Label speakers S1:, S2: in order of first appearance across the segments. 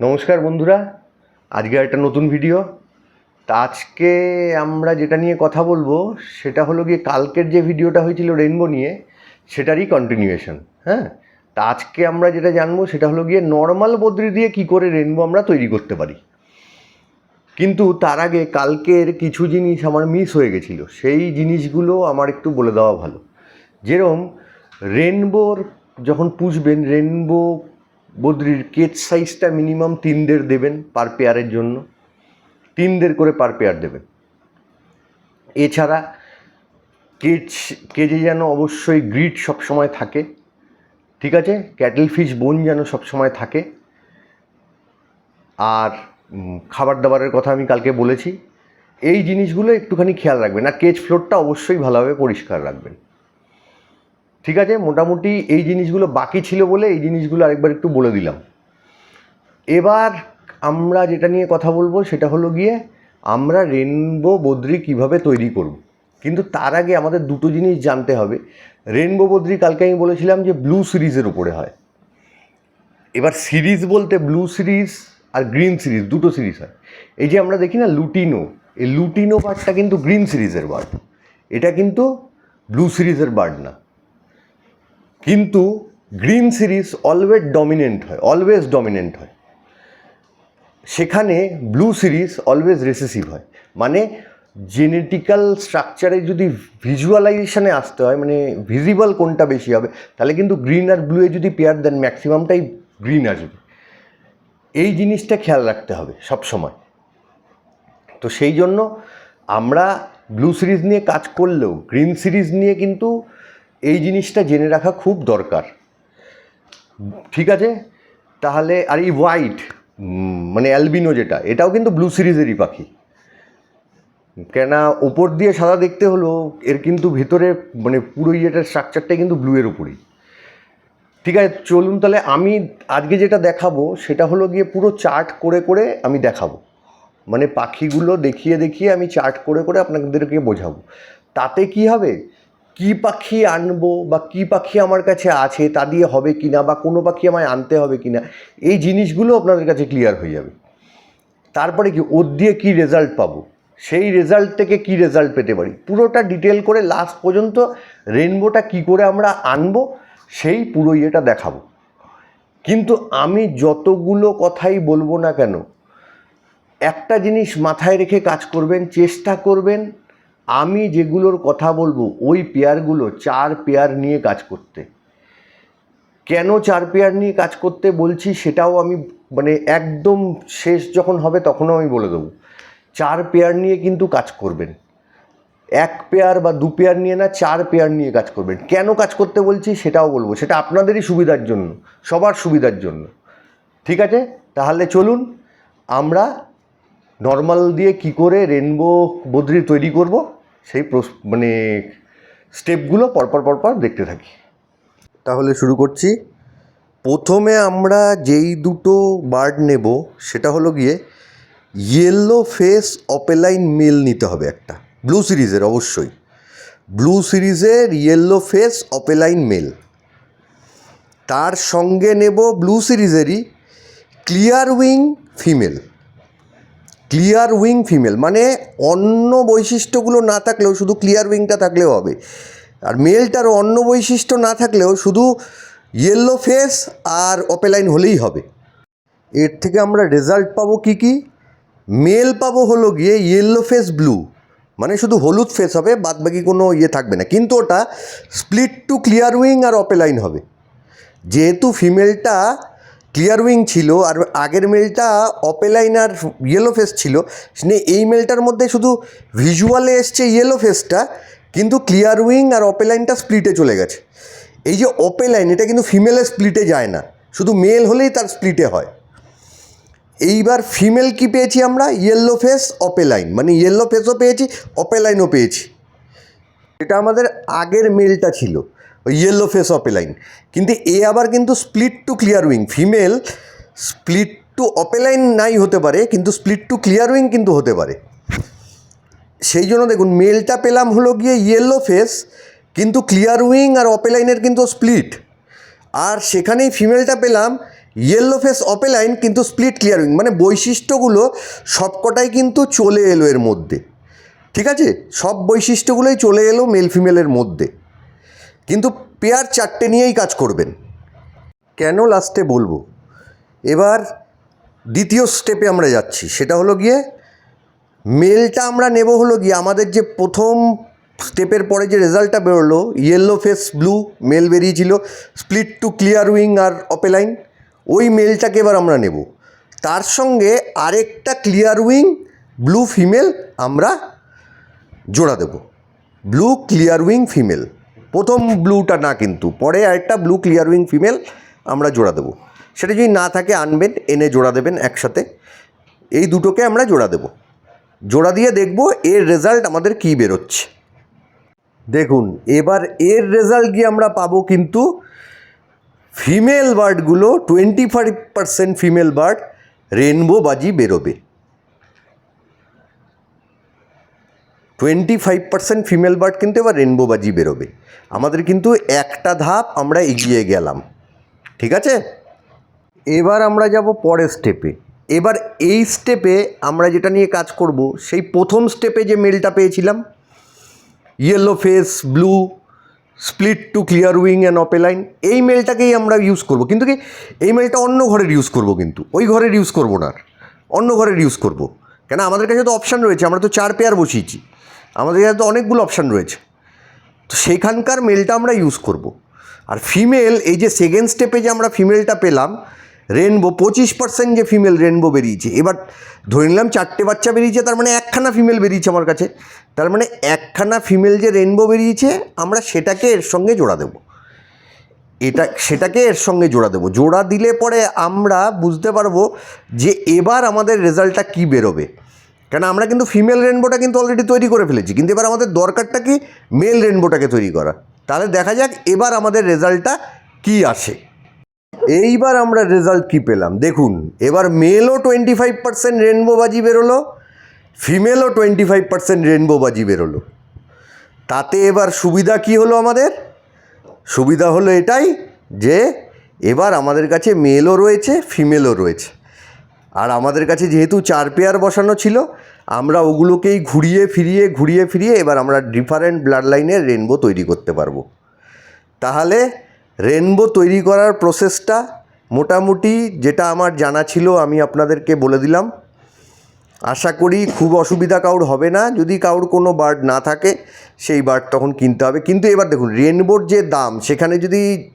S1: নমস্কার বন্ধুরা, আজকে একটা নতুন ভিডিও তা আজকে আমরা যেটা নিয়ে কথা বলব, সেটা হলো গিয়ে কালকের যে ভিডিওটা হয়েছিল রেনবো নিয়ে, সেটারই কন্টিনিউয়েশন হ্যাঁ? তা আজকে আমরা যেটা জানব, সেটা হলো গিয়ে নর্মাল বদ্রি দিয়ে কি করে রেনবো আমরা তৈরি করতে পারি। কিন্তু তার আগে কালকের কিছু জিনিস আমার মিস হয়ে গেছিল, সেই জিনিসগুলো আমার একটু বলে দেওয়া ভালো। যেরম রেনবোর যখন পুষবেন রেনবো বদ্রির কেচ সাইজটা মিনিমাম তিনদের দেবেন পার পেয়ারের জন্য। তিনদের করে পার পেয়ার দেবেন। এছাড়া কেচ কেজে যেন অবশ্যই গ্রিড সবসময় থাকে, ঠিক আছে? ক্যাটেল ফিশ বোন যেন সবসময় থাকে। আর খাবার দাবারের কথা আমি কালকে বলেছি। এই জিনিসগুলো একটুখানি খেয়াল রাখবেন। আর কেজ ফ্লোরটা অবশ্যই ভালোভাবে পরিষ্কার রাখবেন। ঠিক আছে, মোটামুটি এই জিনিসগুলো বাকি ছিল বলে এই জিনিসগুলো আরেকবার একটু বলে দিলাম। এবার আমরা যেটা নিয়ে কথা বলব সেটা হলো গিয়ে আমরা রেনবো বদ্রি কীভাবে তৈরি করব। কিন্তু তার আগে আমাদের দুটো জিনিস জানতে হবে। রেনবো বদ্রি কালকে আমি বলেছিলাম যে ব্লু সিরিজের উপরে হয়। এবার সিরিজ বলতে ব্লু সিরিজ আর গ্রিন সিরিজ দুটো সিরিজ হয়। এই যে আমরা দেখি না লুটিনো, এই লুটিনো বার্ডটা কিন্তু গ্রিন সিরিজের বার্ড এটা কিন্তু ব্লু সিরিজের বার্ড না। কিন্তু গ্রিন সিরিজ অলওয়েজ ডমিনেন্ট হয়, অলওয়েজ ডমিনেন্ট হয়। সেখানে ব্লু সিরিজ অলওয়েজ রেসেসিভ হয়। মানে জেনেটিক্যাল স্ট্রাকচারে যদি ভিজুয়ালাইজেশনে আসতে হয় মানে ভিজিবল কোনটা বেশি হবে, তাহলে কিন্তু গ্রিন আর ব্লুয়ে যদি পেয়ার, দেন ম্যাক্সিমামটাই গ্রিন আসবে। এই জিনিসটা খেয়াল রাখতে হবে সব সময় তো সেই জন্য আমরা ব্লু সিরিজ নিয়ে কাজ করলেও, গ্রিন সিরিজ নিয়ে কিন্তু এই জিনিসটা জেনে রাখা খুব দরকার। ঠিক আছে? তাহলে, আর এই হোয়াইট মানে অ্যালবিনো যেটা, এটাও কিন্তু ব্লু সিরিজেরই পাখি। কেননা ওপর দিয়ে সাদা দেখতে হলো এর কিন্তু ভেতরে মানে পুরো ইয়েটার স্ট্রাকচারটাই কিন্তু ব্লুয়ের উপরেই। ঠিক আছে? চলুন তাহলে আমি আজকে যেটা দেখাবো, সেটা হলো গিয়ে পুরো চার্ট করে করে আমি দেখাবো। মানে পাখিগুলো দেখিয়ে দেখিয়ে আমি চার্ট করে করে আপনাদেরকে বোঝাবো। তাতে কি হবে? কি পাখি আনব বা কি পাখি আমার কাছে আছে, তা দিয়ে হবে কি না বা কোনো পাখি আমায় আনতে হবে কি না এই জিনিসগুলো আপনাদের কাছে ক্লিয়ার হয়ে যাবে। তারপরে কি, ওর দিয়ে কী রেজাল্ট পাবো? সেই রেজাল্ট থেকে কি রেজাল্ট পেতে পারি? পুরোটা ডিটেল করে লাস্ট পর্যন্ত রেনবোটা কি করে আমরা আনব, সেই পুরো ইয়েটা দেখাবো। কিন্তু আমি যতগুলো কথাই বলব না কেন, একটা জিনিস মাথায় রেখে কাজ করবেন, চেষ্টা করবেন আমি যেগুলোর কথা বলব, ওই পেয়ারগুলো চার পেয়ার নিয়ে কাজ করতে। কেন চার পেয়ার নিয়ে কাজ করতে বলছি সেটাও আমি মানে একদম শেষ যখন হবে তখনও আমি বলে দেবো। চার পেয়ার নিয়ে কিন্তু কাজ করবেন। এক পেয়ার বা দু পেয়ার নিয়ে না, চার পেয়ার নিয়ে কাজ করবেন। কেন কাজ করতে বলছি সেটাও বলব। সেটা আপনাদেরই সুবিধার জন্য, সবার সুবিধার জন্য। ঠিক আছে? তাহলে চলুন, আমরা নর্মাল দিয়ে কি করে রেনবো বদ্রি তৈরি করব? সেই মানে স্টেপগুলো পরপর পরপর দেখতে থাকি। তাহলে শুরু করছি। প্রথমে আমরা যেই দুটো বার্ড নেব, সেটা হলো গিয়ে ইয়েলো ফেস অপেলাইন মেল নিতে হবে একটা। ব্লু সিরিজের অবশ্যই। ব্লু সিরিজের ইয়েলো ফেস অপেলাইন মেল তার সঙ্গে নেব blue সিরিজেরই clear wing female clear wing female মানে অন্য বৈশিষ্ট্যগুলো না থাকলেও শুধু ক্লিয়ার উইংটা থাকলেও হবে। আর মেলটার অন্য বৈশিষ্ট্য না থাকলেও শুধু ইয়েলো ফেস আর অপেলাইন হলেই হবে। এর থেকে আমরা রেজাল্ট পাবো কি কি? মেল পাবো হলো গিয়ে ইয়েলো ফেস ব্লু মানে শুধু হলুদ ফেস হবে, বাদবাকি কোনো ইয়ে থাকবে না। কিন্তু ওটা স্প্লিট টু ক্লিয়ার উইং আর অপেলাইন হবে। যেহেতু ফিমেলটা ক্লিয়ার উইং ছিল আর আগের মেলটা অপেলাইন আর ইয়েলো ফেস ছিল। সে এই মেলটার মধ্যে শুধু ভিজুয়ালে এসছে ইয়েলো ফেসটা কিন্তু ক্লিয়ার উইং আর অপেলাইনটা স্প্লিটে চলে গেছে। এই যে অপেলাইন, এটা কিন্তু ফিমেলের স্প্লিটে যায় না। শুধু মেল হলেই তার স্প্লিটে হয়। এইবার ফিমেল কি পেয়েছি আমরা? Yellow face opaline. মানে ইয়েলো ফেসও পেয়েছি, অপেলাইনও পেয়েছি। এটা আমাদের আগের মেলটা ছিল। ইয়েলো ফেস অপেলাইন কিন্তু এ আবার কিন্তু split to clear wing female split to opaline নাই হতে পারে, কিন্তু স্প্লিট টু ক্লিয়ার উইং কিন্তু হতে পারে। সেই জন্য দেখুন মেলটা পেলাম হলো গিয়ে ইয়েলো ফেস কিন্তু ক্লিয়ার উইং আর অপেলাইনের কিন্তু স্প্লিট আর সেখানেই ফিমেলটা পেলাম ইয়েলো ফেস অপেলাইন কিন্তু স্প্লিট ক্লিয়ারিং মানে বৈশিষ্ট্যগুলো সবকটাই কিন্তু চলে এলো এর মধ্যে। ঠিক আছে? সব বৈশিষ্ট্যগুলোই চলে এলো মেল ফিমেলের মধ্যে। কিন্তু পেয়ার চারটে নিয়েই কাজ করবেন। কেন লাস্টে বলব? এবার দ্বিতীয় স্টেপে আমরা যাচ্ছি। সেটা হলো গিয়ে মেলটা আমরা নেব হলো গিয়ে আমাদের যে প্রথম স্টেপের পরে যে রেজাল্টটা বেরোলো ইয়েলো ফেস ব্লু মেল বেরিয়েছিল স্প্লিট টু ক্লিয়ার উইং আর অপেলাইন ওই মেলটাকে এবার আমরা নেব। তার সঙ্গে আরেকটা ক্লিয়ার উইং ব্লু ফিমেল আমরা জোড়া দেব। ব্লু ক্লিয়ার উইং ফিমেল প্রথম ব্লুটা না কিন্তু, পরে আরেকটা ব্লু ক্লিয়ার উইং ফিমেল আমরা জোড়া দেবো। সেটা যদি না থাকে, আনবেন, এনে জোড়া দেবেন একসাথে। এই দুটোকে আমরা জোড়া দেব। জোড়া দিয়ে দেখব এর রেজাল্ট আমাদের কী বেরোচ্ছে। দেখুন, এবার এর রেজাল্ট গিয়ে আমরা পাবো কিন্তু female বার্ডগুলো twenty five percent female bird rainbow budgie বেরোবে। Twenty five percent female bird কিন্তু এবার রেনবো বাজি বেরোবে। আমাদের কিন্তু একটা ধাপ আমরা এগিয়ে গেলাম। ঠিক আছে? এবার আমরা যাব পরের স্টেপে এবার এই স্টেপে আমরা যেটা নিয়ে কাজ করব, সেই প্রথম স্টেপে যে মেলটা পেয়েছিলাম yellow face blue split to clear wing and opaline এই মেলটাকেই আমরা ইউজ করব। কিন্তু কি, এই মেলটা অন্য ঘরের ইউজ করব কিন্তু। ওই ঘরের ইউজ করব না। অন্য ঘরের ইউজ করব। কেন? আমাদের কাছে তো অপশান রয়েছে, আমরা তো চার পেয়ার বসিয়েছি। আমাদের কাছে তো অনেকগুলো অপশান রয়েছে। তো সেইখানকার মেলটা আমরা ইউজ করব। আর ফিমেল এই যে সেকেন্ড স্টেপে যে আমরা ফিমেলটা পেলাম রেনবো পঁচিশ পার্সেন্ট যে ফিমেল রেনবো বেরিয়েছে, এবার ধরে নিলাম চারটে বাচ্চা বেরিয়েছে, তার মানে একখানা ফিমেল বেরিয়েছে আমার কাছে। তার মানে একখানা ফিমেল যে রেনবো বেরিয়েছে, আমরা সেটাকে এর সঙ্গে জোড়া দেবো। এটা, সেটাকে এর সঙ্গে জোড়া দেবো। জোড়া দিলে পরে আমরা বুঝতে পারব যে এবার আমাদের রেজাল্টটা কী বেরোবে। কেন আমরা কিন্তু ফিমেল রেনবোটা কিন্তু অলরেডি তৈরি করে ফেলেছি, কিন্তু এবার আমাদের দরকারটা কি? মেল রেনবোটাকে তৈরি করা। তাহলে দেখা যাক এবার আমাদের রেজাল্টটা কী আসে। এইবার আমরা রেজাল্ট কী পেলাম? দেখুন, এবার মেলও twenty five percent rainbow budgie বেরোলো, ফিমেলও twenty five percent rainbow budgie বেরোলো। তাতে এবার সুবিধা কী হলো আমাদের? সুবিধা হলো এটাই যে এবার আমাদের কাছে মেলও রয়েছে, ফিমেলও রয়েছে। আর আমাদের কাছে যেহেতু চার পেয়ার বসানো ছিল, আমরা ওগুলোকেই ঘুরিয়ে ফিরিয়ে ঘুরিয়ে ফিরিয়ে এবার আমরা ডিফারেন্ট ব্লাড লাইনের রেনবো তৈরি করতে পারব। তাহলে রেনবো তৈরি করার প্রসেসটা মোটামুটি যেটা আমার জানা ছিল, আমি আপনাদেরকে বলে দিলাম। আশা করি খুব অসুবিধা কাউর হবে না। যদি কাউর কোনো বার্ড না থাকে, সেই বার্ড তখন কিনতে হবে। কিন্তু এবার দেখুন, রেনবোর যে দাম, সেখানে যদি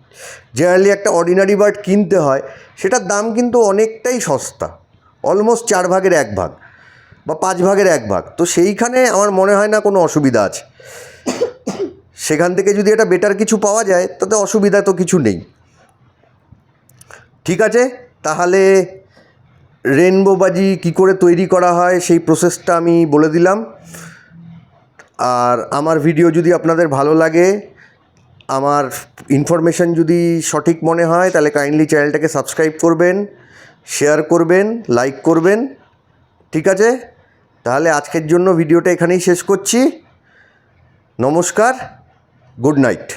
S1: জেনারেলি একটা অর্ডিনারি বার্ড কিনতে হয়, সেটার দাম কিন্তু অনেকটাই সস্তা। অলমোস্ট চার ভাগের এক ভাগ বা পাঁচ ভাগের এক ভাগ। তো সেইখানে আমার মনে হয় না কোনো অসুবিধা আছে। সেখান থেকে যদি এটা বেটার কিছু পাওয়া যায়, তাতে অসুবিধা তো কিছু নেই। ঠিক আছে? তাহলে রেনবো বাজি কী করে তৈরি করা হয় সেই প্রসেসটা আমি বলে দিলাম। আর আমার ভিডিও যদি আপনাদের ভালো লাগে, আমার ইনফরমেশন যদি সঠিক মনে হয়, তাহলে কাইন্ডলি চ্যানেলটাকে সাবস্ক্রাইব করবেন শেয়ার করবেন লাইক করবেন। ঠিক আছে? তাহলে আজকের জন্য ভিডিওটা এখানেই শেষ করছি। নমস্কার গুড নাইট